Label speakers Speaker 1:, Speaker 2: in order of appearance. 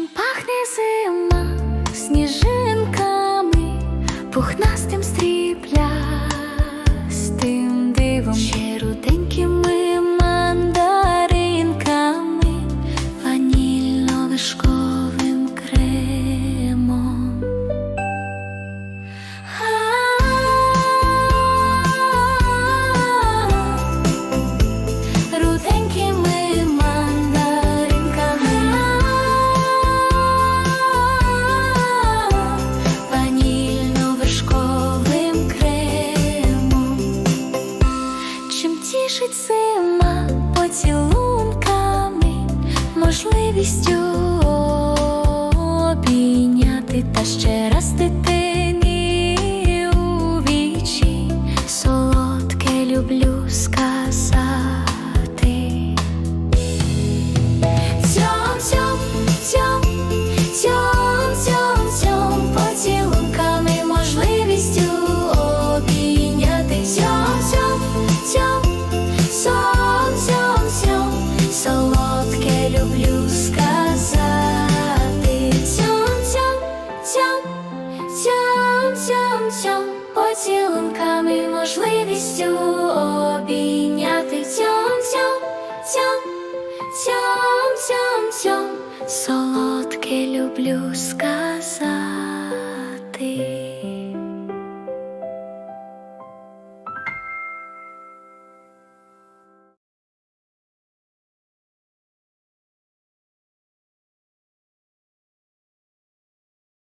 Speaker 1: Чим пахне зима сніжинками, пухнастим стрілом? Тішить зима поцілунками, можливістю обійняти та ще раз дитині у вічі, солодке люблю сказати. люблю сказати. Тьом-тьом, тьом, тьом, тьом, тьом Поцілунками можливістю обійняти. Тьом-тьом, тьом, тьом, тьом, тьом Солодке люблю сказати.